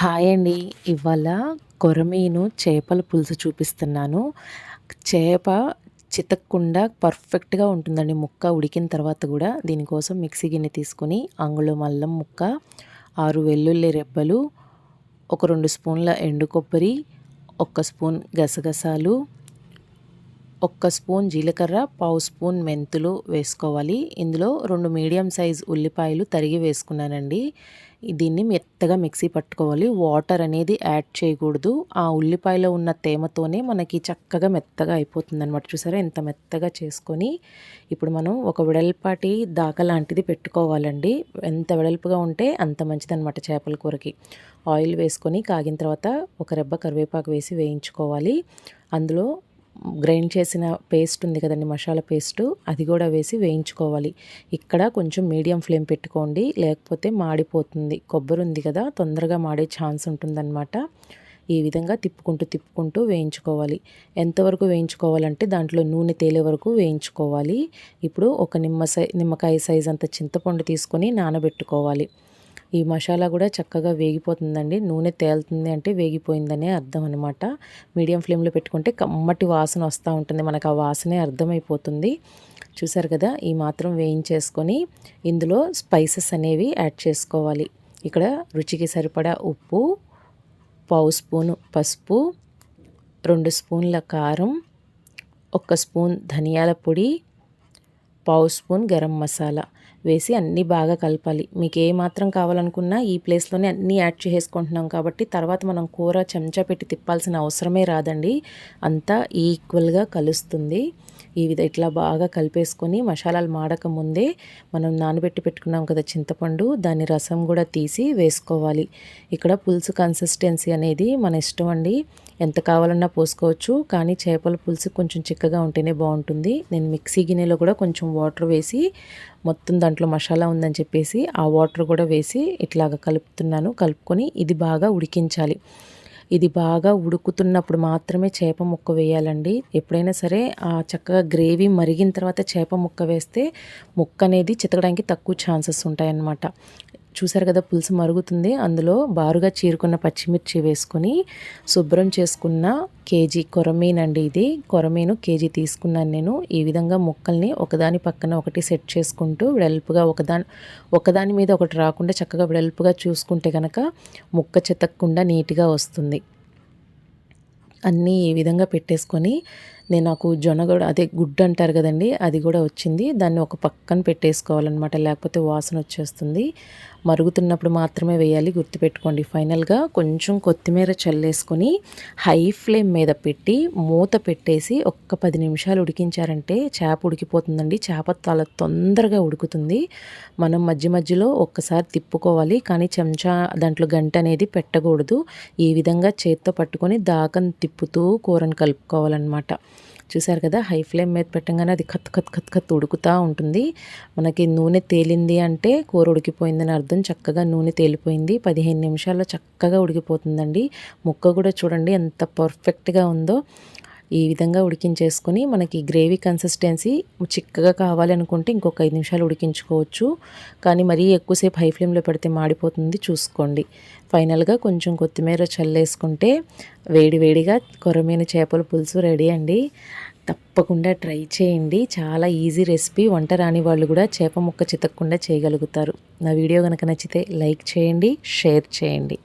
Hi అండి. ఇవాళ కొరమీను చేపల పులుసు చూపిస్తున్నాను. చేప చితక్కుండా పర్ఫెక్ట్గా ఉంటుందండి. ముక్క ఉడికిన తర్వాత కూడా దీనికోసం మిక్సీ గిన్నె తీసుకొని అంగుళం అల్లం ముక్క ఆరు వెల్లుల్లి రెబ్బలు ఒక రెండు స్పూన్ల ఎండు కొబ్బరి ఒక స్పూన్ గసగసాలు ఒక్క స్పూన్ జీలకర్ర పావు స్పూన్ మెంతులు వేసుకోవాలి. ఇందులో రెండు మీడియం సైజ్ ఉల్లిపాయలు తరిగి వేసుకున్నానండి. దీన్ని మెత్తగా మిక్సీ పట్టుకోవాలి. వాటర్ అనేది యాడ్ చేయకూడదు. ఆ ఉల్లిపాయలో ఉన్న తేమతోనే మనకి చక్కగా మెత్తగా అయిపోతుంది అనమాట చూసారా? ఎంత మెత్తగా చేసుకొని ఇప్పుడు మనం ఒక వెడల్పాటి దాక లాంటిది పెట్టుకోవాలండి. ఎంత వెడల్పుగా ఉంటే అంత మంచిదనమాట చేపల కూరకి. ఆయిల్ వేసుకొని కాగిన తర్వాత ఒక రెబ్బ కరివేపాకు వేసి వేయించుకోవాలి. అందులో గ్రైండ్ చేసిన పేస్ట్ ఉంది కదండి మసాలా పేస్టు అది కూడా వేసి వేయించుకోవాలి. ఇక్కడ కొంచెం మీడియం ఫ్లేమ్ పెట్టుకోండి లేకపోతే మాడిపోతుంది. కొబ్బరి ఉంది కదా తొందరగా మాడే ఛాన్స్ ఉంటుందన్నమాట. ఈ విధంగా తిప్పుకుంటూ తిప్పుకుంటూ వేయించుకోవాలి. ఎంతవరకు వేయించుకోవాలంటే దాంట్లో నూనె తేలే వరకు వేయించుకోవాలి. ఇప్పుడు ఒక నిమ్మ సై నిమ్మకాయ సైజ్ అంత చింతపండు తీసుకొని నానబెట్టుకోవాలి. ఈ మసాలా కూడా చక్కగా వేగిపోతుందండి. నూనె తేలుతుంది అంటే వేగిపోయిందనే అర్థం అనమాట మీడియం ఫ్లేమ్లో పెట్టుకుంటే కమ్మటి వాసన వస్తూ ఉంటుంది. మనకు ఆ వాసనే అర్థమైపోతుంది. చూసారు కదా ఈ మాత్రం వేయించేసుకొని ఇందులో స్పైసెస్ అనేవి యాడ్ చేసుకోవాలి. ఇక్కడ రుచికి సరిపడా ఉప్పు పావు స్పూను పసుపు రెండు స్పూన్ల కారం ఒక స్పూన్ ధనియాల పొడి పావు స్పూన్ గరం మసాలా. వేసి అన్నీ బాగా కలపాలి. మీకు ఏ మాత్రం కావాలనుకున్నా ఈ ప్లేస్లోనే అన్నీ యాడ్ చేసుకుంటున్నాం కాబట్టి తర్వాత మనం కూర చెంచా పెట్టి తిప్పాల్సిన అవసరమే రాదండి. అంతా ఈక్వల్గా కలుస్తుంది. ఈ విధ ఇట్లా బాగా కలిపేసుకొని మసాలాలు మాడక ముందే మనం నానబెట్టి పెట్టుకున్నాం కదా చింతపండు దాని రసం కూడా తీసి వేసుకోవాలి. ఇక్కడ పులుసు కన్సిస్టెన్సీ అనేది మన ఇష్టం అండి. ఎంత కావాలన్నా పోసుకోవచ్చు కానీ చేపల పులుసు కొంచెం చిక్కగా ఉంటేనే బాగుంటుంది. నేను మిక్సీ గిన్నెలో కూడా కొంచెం వాటర్ వేసి మొత్తం దాంట్లో మసాలా ఉందని చెప్పేసి ఆ వాటర్ కూడా వేసి ఇట్లాగ కలుపుతున్నాను. కలుపుకొని ఇది బాగా ఉడికించాలి. ఇది బాగా ఉడుకుతున్నప్పుడు మాత్రమే చేప ముక్క వేయాలండి. ఎప్పుడైనా సరే ఆ చక్కగా గ్రేవీ మరిగిన తర్వాత చేప ముక్క వేస్తే ముక్క అనేది చితకడానికి తక్కువ ఛాన్సెస్ ఉంటాయన్నమాట. చూసారు కదా పులుసు మరుగుతుంది. అందులో బారుగా చీరుకున్న పచ్చిమిర్చి వేసుకొని శుభ్రం చేసుకున్న కేజీ కొరమీన్ అండి ఇది. కొరమీను కేజీ తీసుకున్నాను నేను. ఈ విధంగా ముక్కల్ని ఒకదాని పక్కన ఒకటి సెట్ చేసుకుంటూ వెడల్పుగా ఒకదాని ఒకదాని మీద ఒకటి రాకుండా చక్కగా వెడల్పుగా చూసుకుంటే కనుక ముక్క చెతక్కుండా నీట్గా వస్తుంది. అన్నీ ఈ విధంగా పెట్టేసుకొని నేను నాకు జొన్నగడ అదే గుడ్డు అంటారు కదండి అది కూడా వచ్చింది. దాన్ని ఒక పక్కన పెట్టేసుకోవాలన్నమాట లేకపోతే వాసన వచ్చేస్తుంది. మరుగుతున్నప్పుడు మాత్రమే వేయాలి గుర్తుపెట్టుకోండి. ఫైనల్గా కొంచెం కొత్తిమీర చల్లేసుకొని హై ఫ్లేమ్ మీద పెట్టి మూత పెట్టేసి ఒక్క పది నిమిషాలు ఉడికించారంటే చేప ఉడికిపోతుందండి. చేప చాలా తొందరగా ఉడుకుతుంది. మనం మధ్య మధ్యలో ఒక్కసారి తిప్పుకోవాలి కానీ చెంచా దాంట్లో గంట అనేది పెట్టకూడదు. ఈ విధంగా చేత్తో పట్టుకొని దాకను తిప్పుతూ కూరని కలుపుకోవాలన్నమాట. చూసారు కదా హై ఫ్లేమ్ మీద పెట్టగానే అది కత్ కత్ కత్ కత్ ఉడుకుతూ ఉంటుంది. మనకి నూనె తేలింది అంటే కూర ఉడికిపోయిందని అర్థం. చక్కగా నూనె తేలిపోయింది. పదిహేను నిమిషాల్లో చక్కగా ఉడికిపోతుందండి. ముక్క కూడా చూడండి ఎంత పర్ఫెక్ట్గా ఉందో. ఈ విధంగా ఉడికించేసుకొని మనకి గ్రేవీ కన్సిస్టెన్సీ చిక్కగా కావాలి అనుకుంటే ఇంకొక ఐదు నిమిషాలు ఉడికించుకోవచ్చు. కానీ మరీ ఎక్కువసేపు హై ఫ్లేమ్లో పెడితే మాడిపోతుంది. చూసుకోండి. ఫైనల్గా కొంచెం కొత్తిమీర చల్లేసుకుంటే వేడివేడిగా కొరమైన చేపల పులుసు రెడీ అండి. తప్పకుండా ట్రై చేయండి. చాలా ఈజీ రెసిపీ. వంట రాని వాళ్ళు కూడా చేప ముక్క చితక్కుండా చేయగలుగుతారు. నా వీడియో కనుక నచ్చితే లైక్ చేయండి షేర్ చేయండి.